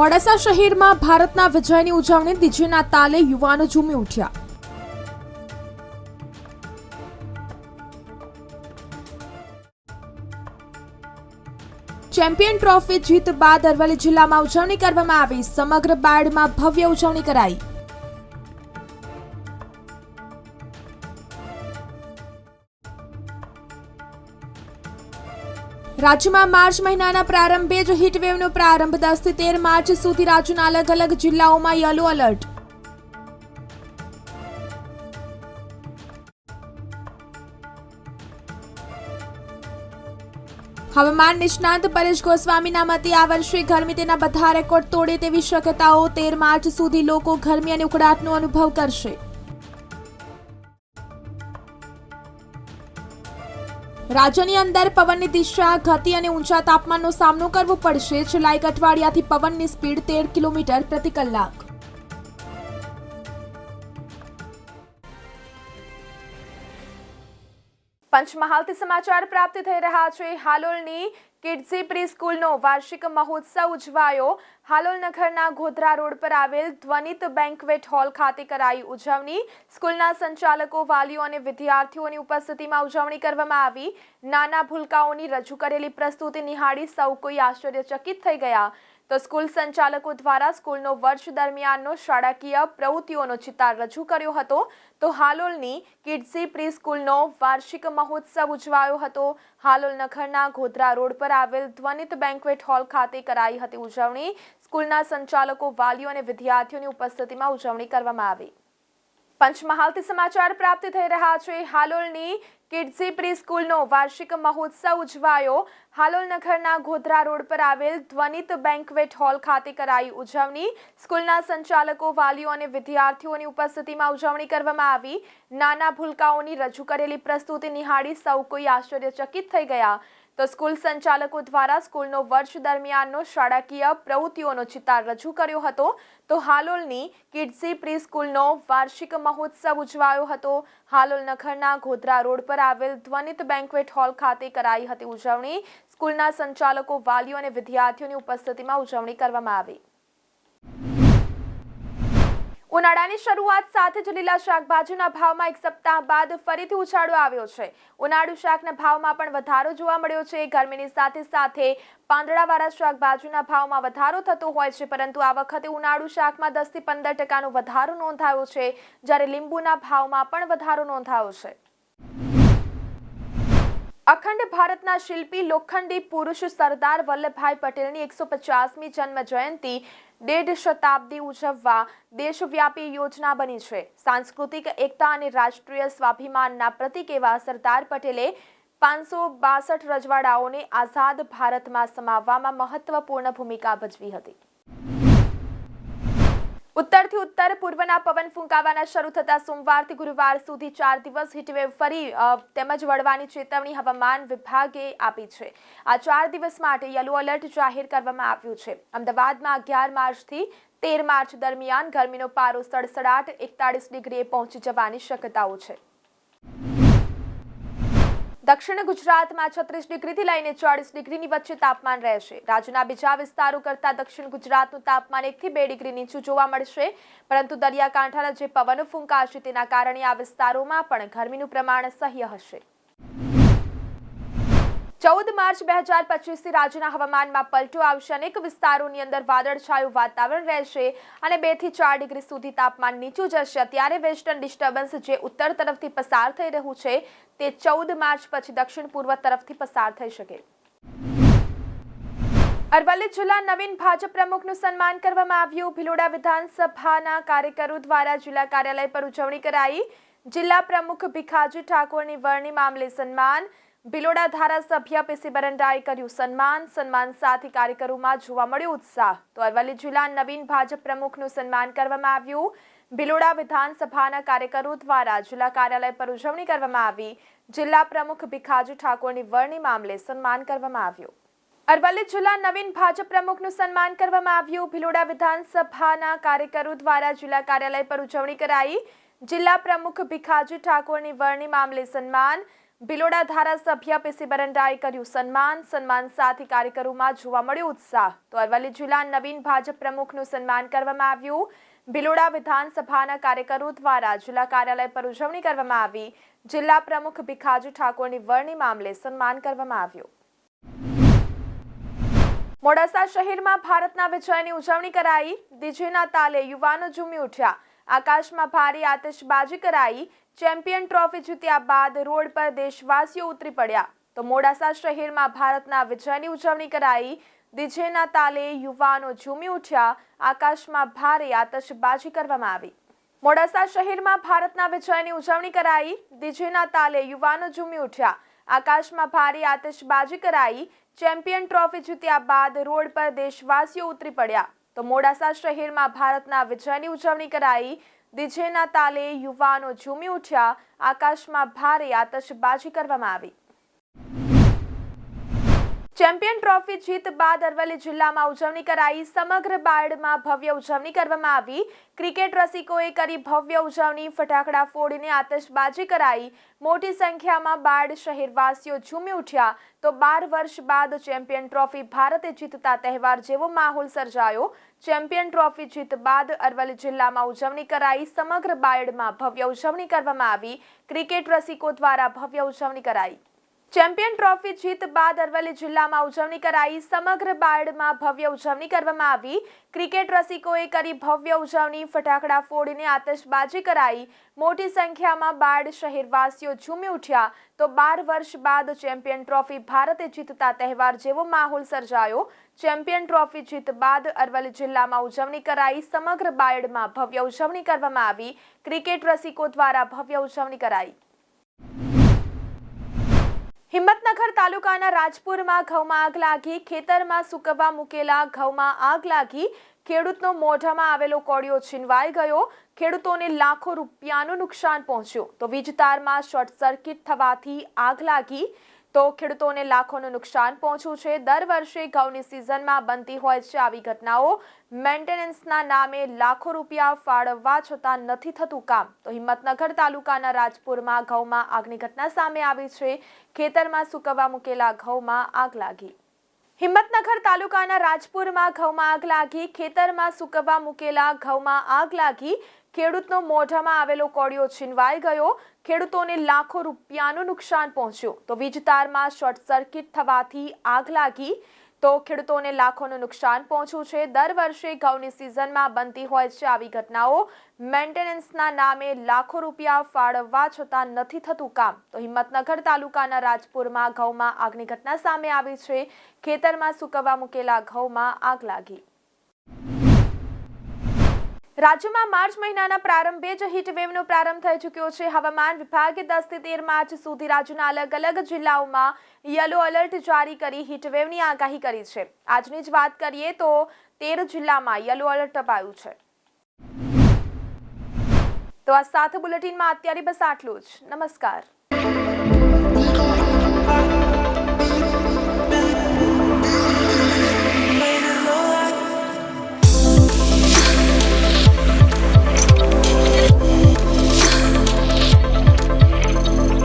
મોડાસા શહેરમાં ભારતના વિજયની ઉજવણી ડીજેના તાલે યુવાનો ઝૂમી ઉઠ્યા. ચેમ્પિયન ટ્રોફી જીત બાદ અરવલ્લી જિલ્લામાં ઉજવણી કરવામાં આવી. સમગ્ર બાયડમાં ભવ્ય ઉજવણી કરાઈ. રાજ્યમાં માર્ચ મહિનાના પ્રારંભે જ હીટવેવનો પ્રારંભ. દસથી તેર માર્ચ સુધી રાજ્યના અલગ અલગ જિલ્લાઓમાં યલો એલર્ટ હવામાન નિષ્ણાંત પરેશ ગોસ્વામીના મતે આ વર્ષે ગરમી તેના બધા રેકોર્ડ તોડે તેવી શક્યતાઓ. તેર માર્ચ સુધી લોકો ગરમી અને ઉકળાટનો અનુભવ કરશે. રાજ્યની અંદર પવનની દિશા ગતિ અને ઊંચા તાપમાનનો સામનો કરવો પડશે. છેલ્લા એક અઠવાડિયાથી પવનની સ્પીડ તેર કિલોમીટર પ્રતિ કલાક. પંચમહાલથી સમાચાર પ્રાપ્ત થઈ રહ્યા છે. હાલોલની કિડઝી પ્રી સ્કૂલનો વાર્ષિક મહોત્સવ ઉજવાયો. હાલોલ નગરના ગોધરા રોડ પર આવેલ ધ્વનિત બેન્કવેટ હોલ ખાતે કરાઈ ઉજવણી. સ્કૂલના સંચાલકો, વાલીઓ અને વિદ્યાર્થીઓની ઉપસ્થિતિમાં ઉજવણી કરવામાં આવી. નાના ભૂલકાઓની રજૂ કરેલી પ્રસ્તુતિ નિહાળી સૌ કોઈ આશ્ચર્યચકિત થઈ ગયા. તો સ્કૂલ સંચાલકો દ્વારા સ્કૂલનો વર્ષ દરમિયાનનો શાળાકીય પ્રવૃત્તિઓનો ચિતાર રજૂ કર્યો હતો. તો હાલોલની કિડસી પ્રી સ્કૂલનો વાર્ષિક મહોત્સવ ઉજવાયો હતો. હાલોલ નખરના ગોધરા રોડ પર આવેલ ધ્વનિત બેન્કવેટ હોલ ખાતે કરાઈ હતી ઉજવણી. સ્કૂલના સંચાલકો, વાલીઓ અને વિદ્યાર્થીઓની ઉપસ્થિતિમાં ઉજવણી કરવામાં આવી. પંચમહાલથી સમાચાર પ્રાપ્ત થઈ રહ્યા છે. હાલોલની કિડઝી પ્રી સ્કૂલનો વાર્ષિક મહોત્સવ ઉજવાયો. હાલોલ નગરના ગોધરા રોડ પર આવેલ ધ્વનિત બેન્કવેટ હોલ ખાતે કરાઈ ઉજવણી. સ્કૂલના સંચાલકો, વાલીઓ અને વિદ્યાર્થીઓની ઉપસ્થિતિમાં ઉજવણી કરવામાં આવી. નાના ભૂલકાઓની રજૂ કરેલી પ્રસ્તુતિ નિહાળી સૌ કોઈ આશ્ચર્યચકિત થઈ ગયા. તો સ્કૂલ સંચાલકો દ્વારા સ્કૂલનો વર્ષ દરમિયાનનો શાળાકીય પ્રવૃત્તિઓનો ચિતાર રજૂ કર્યો હતો. તો હાલોલની કિડઝી પ્રી સ્કૂલનો વાર્ષિક મહોત્સવ ઉજવાયો હતો. હાલોલ નખરના ગોધરા રોડ પર આવેલ ધ્વનિત બેન્કવેટ હોલ ખાતે કરાઈ હતી ઉજવણી. સ્કૂલના સંચાલકો, વાલીઓ અને વિદ્યાર્થીઓની ઉપસ્થિતિમાં ઉજવણી કરવામાં આવી. ઉનાળાની શરૂઆત સાથે જ લીલા શાકભાજીના ભાવમાં એક સપ્તાહ બાદ ફરીથી ઉછાળો આવ્યો છે. ઉનાળુ શાકના ભાવમાં પણ વધારો જોવા મળ્યો છે. ગરમીની સાથે સાથે પાંદડાવાળા શાકભાજીના ભાવમાં વધારો થતો હોય છે, પરંતુ આ વખતે ઉનાળુ શાકમાં દસથી પંદર ટકાનો વધારો નોંધાયો છે, જ્યારે લીંબુના ભાવમાં પણ વધારો નોંધાયો છે. અખંડ ભારતના શિલ્પી લોખંડી પુરુષ સરદાર વલ્લભભાઈ પટેલની એકસો પચાસમી જન્મ જયંતિ દેઢ શતાબ્દી ઉજવવા દેશવ્યાપી યોજના બની છે. સાંસ્કૃતિક, એકતા અને રાષ્ટ્રીય સ્વાભિમાનના પ્રતીક એવા સરદાર પટેલે પાંચસો બાસઠ રજવાડાઓને આઝાદ ભારતમાં સમાવવામાં મહત્વપૂર્ણ ભૂમિકા ભજવી હતી. ઉત્તરથી ઉત્તર પૂર્વના પવન ફૂંકાવાના શરૂ થતા સોમવારથી ગુરુવાર સુધી ચાર દિવસ હીટવેવ ફરી તેમજ વળવાની ચેતવણી હવામાન વિભાગે આપી છે. આ ચાર દિવસ માટે યલો એલર્ટ જાહેર કરવામાં આવ્યું છે. અમદાવાદમાં અગિયાર માર્ચથી તેર માર્ચ દરમિયાન ગરમીનો પારો સડસડાટ એકતાળીસ ડિગ્રીએ પહોંચી જવાની શક્યતાઓ છે. દક્ષિણ ગુજરાતમાં છત્રીસ ડિગ્રીથી લઈને ચાળીસ ડિગ્રીની વચ્ચે તાપમાન રહેશે. રાજ્યના બીજા વિસ્તારો કરતાં દક્ષિણ ગુજરાતનું તાપમાન એકથી બે ડિગ્રી નીચું જોવા મળશે. પરંતુ દરિયાકાંઠાના જે પવનો ફૂંકાશે તેના કારણે આ વિસ્તારોમાં પણ ગરમીનું પ્રમાણ સહ્ય હશે. ચૌદ માર્ચ બે હજાર પચીસથી રાજ્યના હવામાનમાં પલટો આવશે. અનેક વિસ્તારોની અંદર વાદળછાયું વાતાવરણ રહેશે અને બેથી ચાર ડિગ્રી સુધી તાપમાન નીચું જશે. ત્યારે વેસ્ટર્ન ડિસ્ટર્બન્સ જે ઉત્તર તરફથી પસાર થઈ રહ્યું છે, તે ચૌદ માર્ચ પછી દક્ષિણ પૂર્વ તરફથી પસાર થઈ શકે. અરવલ્લી જિલ્લા નવીન ભાજપ પ્રમુખનું સન્માન કરવામાં આવ્યું. ભિલોડા વિધાનસભાના કાર્યકરો દ્વારા જિલ્લા કાર્યાલય પર ઉજવણી કરાઈ. જિલ્લા પ્રમુખ ભીખાજી ઠાકોરની વરણી મામલે સન્માન ભિલોડા ધારાસભ્ય પીસી બરંડાએ કર્યું સન્માન. સન્માન સાથે કાર્યકરોમાં જોવા મળ્યો ઉત્સાહ. તો અરવલ્લી જિલ્લા નવીન ભાજપ પ્રમુખનું સન્માન કરવામાં આવ્યું. ભિલોડા વિધાનસભાના કાર્યકરો દ્વારા જિલ્લા કાર્યાલય પર ઉજવણી કરવામાં આવી. જિલ્લા પ્રમુખ ભીખાજી ઠાકોરની વરણી મામલે સન્માન કરવામાં આવ્યું. અરવલ્લી જિલ્લા નવીન ભાજપ પ્રમુખનું સન્માન કરવામાં આવ્યું. ભિલોડા વિધાનસભાના કાર્યકરો દ્વારા જિલ્લા કાર્યાલય પર ઉજવણી કરાઈ. જિલ્લા પ્રમુખ ભીખાજી ઠાકોરની વરણી મામલે સન્માન. ભિલોડા ધારાસભ્ય પીસી બરંડાએ કર્યું સન્માન. સન્માન સાથે કાર્યકરોમાં જોવા મળ્યો ઉત્સાહ. તો અરવલ્લી જિલ્લા નવીન ભાજપ પ્રમુખનું સન્માન કરવામાં આવ્યું. ભિલોડા વિધાનસભાના કાર્યકરો દ્વારા જિલ્લા કાર્યાલય પર ઉજવણી કરવામાં આવી. જિલ્લા પ્રમુખ ભીખાજી ઠાકોરની વરણી મામલે સન્માન કરવામાં આવ્યું. મોડાસા શહેરમાં ભારતના વિજયની ઉજવણી કરાઈ. ડીજેના તાલે યુવાનો ઝૂમી ઉઠ્યા. આકાશમાં ભારે આતશબાજી કરાઈ. ચેમ્પિયન ટ્રોફી જીત્યા બાદ રોડ પર દેશવાસીઓ ઉતરી પડ્યા. તો મોડાસા શહેરમાં ભારતના વિજયની ઉજવણી કરાઈ. ડીજેના તાલે યુવાનો ઝૂમી ઉઠ્યા. આકાશમાં ભારે આતશબાજી કરવામાં આવી. મોડાસા શહેરમાં ભારતના વિજયની ઉજવણી કરાઈ. ડીજેના તાલે યુવાનો ઝૂમી ઉઠ્યા. આકાશમાં ભારે આતશબાજી કરાઈ. ચેમ્પિયન ટ્રોફી જીત્યા બાદ રોડ પર દેશવાસીઓ ઉતરી પડ્યા. તો મોડાસા શહેરમાં ભારતના વિજયની ઉજવણી કરાઈ. ડીજેના તાલે યુવાનો ઝૂમી ઉઠ્યા. આકાશમાં ભારે આતશબાજી કરવામાં આવી. ચેમ્પિયન ટ્રોફી જીત બાદ અરવલ્લી જિલ્લામાં ઉજવણી કરાઈ. સમગ્ર બાયડમાં ભવ્ય ઉજવણી કરવામાં આવી. ક્રિકેટ રસિકોએ કરી ભવ્ય ઉજવણી. ફટાકડા ફોડીને આતશબાજી કરાઈ. મોટી સંખ્યામાં બાયડ શહેરવાસીઓ ઝૂમી ઉઠ્યા. તો બાર વર્ષ બાદ ચેમ્પિયન ટ્રોફી ભારતે જીતતા તહેવાર જેવો માહોલ સર્જાયો. ચેમ્પિયન ટ્રોફી જીત બાદ અરવલ્લી જિલ્લામાં ઉજવણી કરાઈ. સમગ્ર બાયડમાં ભવ્ય ઉજવણી કરવામાં આવી. ક્રિકેટ રસિકો દ્વારા ભવ્ય ઉજવણી કરાઈ. ચેમ્પિયન ટ્રોફી જીત બાદ અરવલ્લી જિલ્લામાં ઉજવણી કરાઈ. સમગ્ર બાયડમાં ભવ્ય ઉજવણી કરવામાં આવી. ક્રિકેટ રસિકોએ કરી ભવ્ય ઉજવણી. ફટાકડા ફોડીને આતશબાજી કરાઈ. મોટી સંખ્યામાં બાયડ શહેરવાસીઓ ઝૂમી ઉઠ્યા. તો બાર વર્ષ બાદ ચેમ્પિયન ટ્રોફી ભારતે જીતતા તહેવાર જેવો માહોલ સર્જાયો. ચેમ્પિયન ટ્રોફી જીત બાદ અરવલ્લી જિલ્લામાં ઉજવણી કરાઈ. સમગ્ર બાયડમાં ભવ્ય ઉજવણી કરવામાં આવી. ક્રિકેટ રસિકો દ્વારા ભવ્ય ઉજવણી કરાઈ. હિંમતનગર તાલુકાના રાજપુરમાં ઘઉંમાં આગ લાગી. ખેતરમાં સૂકવવા મૂકેલા ઘઉંમાં આગ લાગી. ખેડૂતનો મોઢામાં આવેલો કોળિયો છીનવાઈ ગયો. ખેડૂતોને લાખો રૂપિયાનું નુકસાન પહોંચ્યું. તો વીજતારમાં શોર્ટ સર્કિટ થવાથી આગ લાગી. તો ખેડૂતોને લાખોનું નુકસાન પહોંચ્યું છે. દર વર્ષે ઘઉંની સિઝનમાં બનતી હોય છે આવી ઘટનાઓ. મેન્ટેનન્સના નામે લાખો રૂપિયા ફાળવવા છતાં નથી થતું કામ. તો હિંમતનગર તાલુકાના રાજપુરમાં ઘઉંમાં આગની ઘટના સામે આવી છે. ખેતરમાં સૂકવવા મૂકેલા ઘઉંમાં આગ લાગી. હિંમતનગર તાલુકાના રાજપુરમાં ઘઉંમાં આગ લાગી, ખેતરમાં સૂકવવા મૂકેલા ઘઉંમાં આગ લાગી. ખેડૂતનો મોઢામાં આવેલો કોડિયો છીનવાઈ ગયો. ખેડૂતોને લાખો રૂપિયાનું નુકસાન પહોંચ્યું. તો વીજતારમાં શોર્ટ સર્કિટ થવાથી આગ લાગી. તો ખેડૂતોને લાખોનું નુકસાન પહોંચ્યું છે. દર વર્ષે ઘઉંની સિઝનમાં બનતી હોય છે આવી ઘટનાઓ. મેન્ટેનન્સના નામે લાખો રૂપિયા ફાળવવા છતાં નથી થતું કામ. તો હિંમતનગર તાલુકાના રાજપુરમાં ઘઉંમાં આગની ઘટના સામે આવી છે. ખેતરમાં સૂકવવા મૂકેલા ઘઉંમાં આગ લાગી. રાજ્યમાં માર્ચ મહિનાના પ્રારંભે જ હીટવેવનો પ્રારંભ થઈ ચૂક્યો છે. હવામાન વિભાગે દસથી તેર માર્ચ સુધી રાજ્યના અલગ અલગ જિલ્લાઓમાં યલો એલર્ટ જારી કરી હીટવેવની આગાહી કરી છે. આજની જ વાત કરીએ તો તેર જિલ્લામાં યલો એલર્ટ અપાયું છે. તો આ સાથે બુલેટિનમાં અત્યારે બસ આટલું જ. નમસ્કાર.